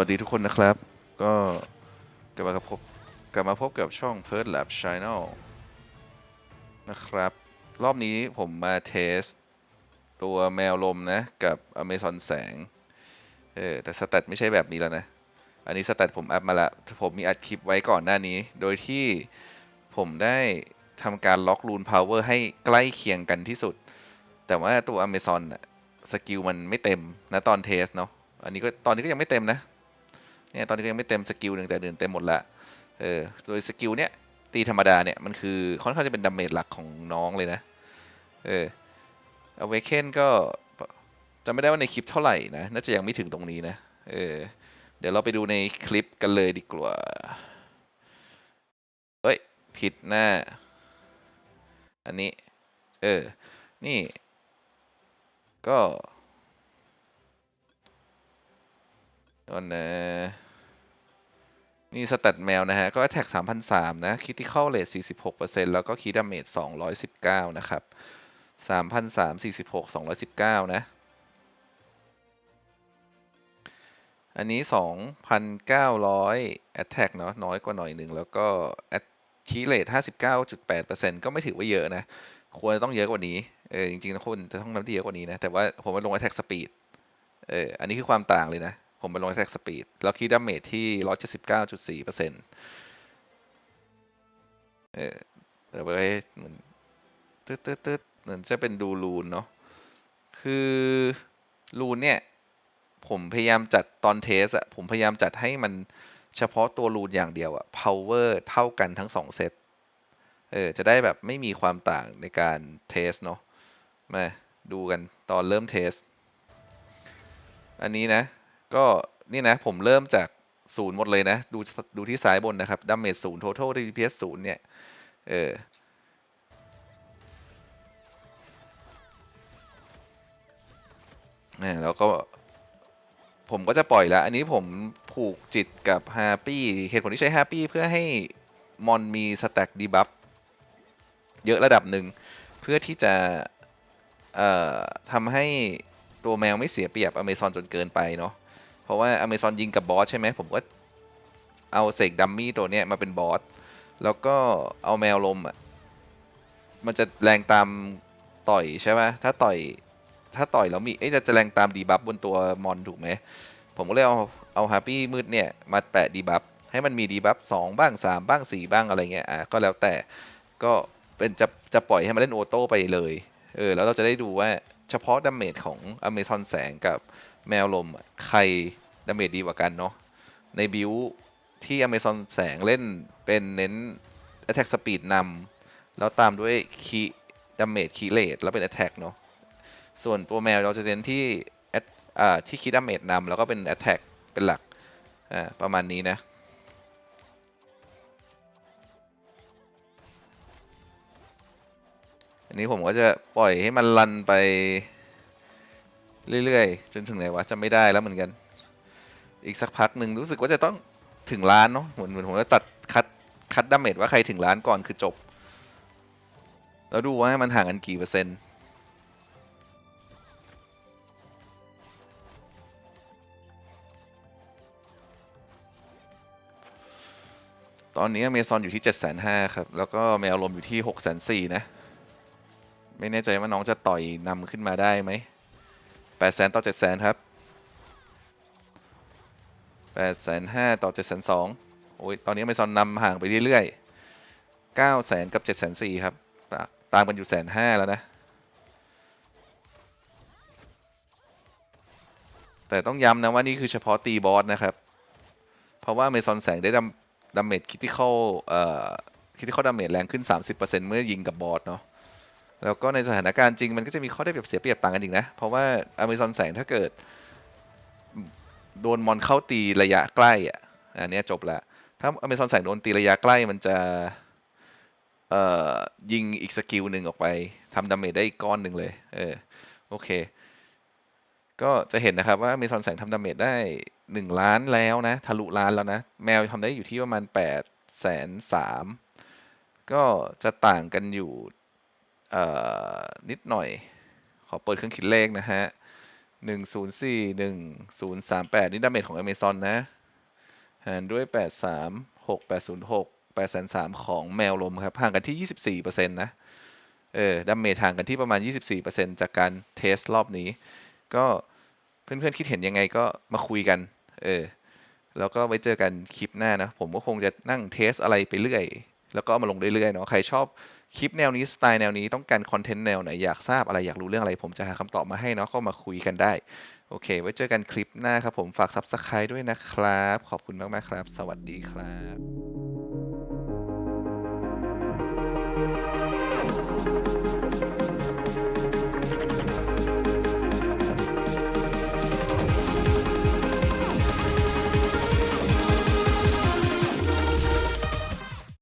สวัสดีทุกคนนะครับ ก็กลับมากับพบกลับมาพบกับช่อง p e r d Lab Channel นะครับ รอบนี้ผมมาเทส ตัวแมวลมนะ กับ Amazon แสง เออ แต่สแตทไม่ใช่แบบนี้แล้วนะ อันนี้สแตทผมอัพมาละ ผมมีอัดคลิปไว้ก่อนหน้านี้ โดยที่ผมได้ทำการล็อกรูนพาวเวอร์ให้ใกล้เคียงกันที่สุด แต่ว่าตัว Amazon อะสกิลมันไม่เต็มนะตอนเทสเนาะอันนี้ก็ตอนนี้ก็ยังไม่เต็มนะ เนี่ยตอนนี้ยังไม่เต็มสกิลหนึ่งแต่เดินเต็มหมดละเออโดยสกิลเนี้ยตีธรรมดาเนี่ยมันคือค่อนข้างจะเป็นดาเมจหลักของน้องเลยนะเออ Awaken ก็จำไม่ได้ว่าในคลิปเท่าไหร่นะน่าจะยังไม่ถึงตรงนี้นะเออเดี๋ยวเราไปดูในคลิปกันเลยดีกว่าเอ้ยผิดหน้า อันนี้ เออ นี่ ก็ ตอนนะนี่สแตทแมวนะฮะ ก็แท็ก3,003นะคิติคอลเรท46%แล้วก็คีดาเมจ219 นะครับ 3,003 46 219 นะ อันนี้ 2,900 attack เนาะน้อยกว่าหน่อยหนึ่ง แล้วก็คีเรท59.8%ก็ไม่ถือว่าเยอะนะ ควรจะต้องเยอะกว่านี้ เออ จริงๆนะคุณจะต้องน้ำดีเยอะกว่านี้นะ แต่ว่าผมมาลง attack speed เออ อันนี้คือความต่างเลยนะ ผมมาลง attack speed แล้วคีดาเมจที่179.4%เออเดี๋ยวไปเหมือนตึ๊ดตึ๊ดตึ๊ดเหมือนจะเป็นดูรูนเนาะคือรูนเนี่ยผมพยายามจัดตอนเทสอะผมพยายามจัดให้มันเฉพาะตัวรูนอย่างเดียวอะ power เท่ากันทั้งสองเซตเออจะได้แบบไม่มีความต่างในการเทสเนาะมาดูกันตอนเริ่มเทส อันนี้นะ ก็นี่นะผมเริ่มจากศูนย์หมดเลยนะ ดูดูที่ซ้ายบนนะครับดาเมจศูนย์ total DPS ศูนย์เนี่ย เอออ่าแล้วก็ ผมก็จะปล่อยแล้ว อันนี้ผมผูกจิตกับฮาปี้เหตุผลที่ใช้ฮาปี้เพื่อให้มอนมีสแต็กดีบัฟเยอะระดับหนึ่ง เพื่อที่จะ เอ่อทำให้ตัวแมวไม่เสียเปรียบอเมซอนจนเกินไปเนาะ เพราะว่าอเมซอนยิงกับบอสใช่ไหมผมก็เอาเสกดัมมี่ตัวเนี้ยมาเป็นบอส แล้วก็เอาแมวลมอะ มันจะแรงตามต่อยใช่ไหมถ้าต่อย ถ้าต่อยแล้วมี เอ๊ะจะจะแรงตามดีบัฟบนตัวมอนถูกไหม ผมก็เลยเอา เอาฮาร์ปี้มืดเนี่ยมาแปะดีบัฟ ให้มันมีดีบัฟสองบ้างสามบ้างสี่บ้างอะไรเงี้ย อะก็แล้วแต่ ก็เป็นจะจะปล่อยให้มันเล่นโอโต้ไปเลย เออ แล้วเราจะได้ดูว่า เฉพาะดาเมจของอเมซอนแสงกับแมวลมใครดาเมจดีกว่ากันเนาะในบิวที่อเมซอนแสงเล่นเป็นเน้น attack speed นำแล้วตามด้วยคีดาเมจคีเลตแล้วเป็น attack เนาะส่วนตัวแมวเราจะเน้นที่ at อ่าที่คิดดาเมจนำแล้วก็เป็น attack เป็นหลักอ่าประมาณนี้นะ อันนี้ผมก็จะปล่อยให้มันรันไป เรื่อยๆ จนถึงไหนวะจำไม่ได้แล้วเหมือนกัน อีกสักพักหนึ่งรู้สึกว่าจะต้องถึงล้านเนาะเหมือนเหมือนผมจะตัดคัดคัดดาเมจว่าใครถึงล้านก่อนคือจบ แล้วดูว่ามันห่างกันกี่เปอร์เซ็นต์ตอนนี้เมซอนอยู่ที่ 7 5 0 0 0 ครับ แล้วก็แมวลมอยู่ที่ 6 4 0 0 0 นะ ไม่แน่ใจว่าน้องจะต่อยนำขึ้นมาได้ไหม8แสนต่อ7 0 0 0 0ครับ8แสน5ต่อ7 2 0 0 0โอ้ย ตอนนี้อเมซอนนำห่างไปเรื่อยๆ9แสนกับ7 4 0 0 0ครับ ตามกันอยู่แสนห้าแล้วนะ แต่ต้องย้ำนะว่านี่คือเฉพาะตีบอสนะครับ เพราะว่าเมซอนแสงได้ดำดาเมจคิติคอลเอ่อคิติคอลดาเมจแรงขึ้น 30%เมื่อยิงกับบอสเนาะ แล้วก็ในสถานการณ์จริงมันก็จะมีข้อได้เปรียบเสียเปรียบต่างกันอีกนะ เพราะว่าอเมซอนแสงถ้าเกิด โดนมอนเข้าตีระยะใกล้อะอันนี้จบละถ้าอเมซอนแสงโดนตีระยะใกล้มันจะเอ่อยิงอีกสกิลหนึ่งออกไปทำดาเมจได้อีกก้อนหนึ่งเลย เออโอเค ก็จะเห็นนะครับว่าเมซอนแสงทำดาเมจได้หนึ่งล้านแล้วนะ ทะลุล้านแล้วนะ แมวทำได้อยู่ที่ประมาณแปดแสนสามก็จะต่างกันอยู่ นิดหน่อย ขอเปิดเครื่องคิดเลขนะฮะหนึ่งศูนย์สี่หนึ่งศูนย์สามแปดนี่ดาเมจของ Amazon นะ หารด้วยแปดสามหกแปดศูนย์หกแปดแสนสามของแมวลมครับ ห่างกันที่ยี่สิบสี่เปอร์เซ็นต์นะ เออดาเมจห่างกันที่ประมาณยี่สิบสี่เปอร์เซ็นต์จากการเทสรอบนี้ ก็เพื่อนๆคิดเห็นยังไงก็มาคุยกัน เออ แล้วก็ไว้เจอกันคลิปหน้านะ ผมก็คงจะนั่งเทสอะไรไปเรื่อย แล้วก็มาลงเรื่อยๆเนาะ ใครชอบ คลิปแนวนี้สไตล์แนวนี้ต้องการคอนเทนต์แนวไหนอยากทราบอะไรอยากรู้เรื่องอะไร ผมจะหาคำตอบมาให้เนาะก็มาคุยกันได้ โอเค ไว้เจอกันคลิปหน้าครับผมฝาก Subscribe ด้วยนะครับ ขอบคุณมากๆครับ สวัสดีครับ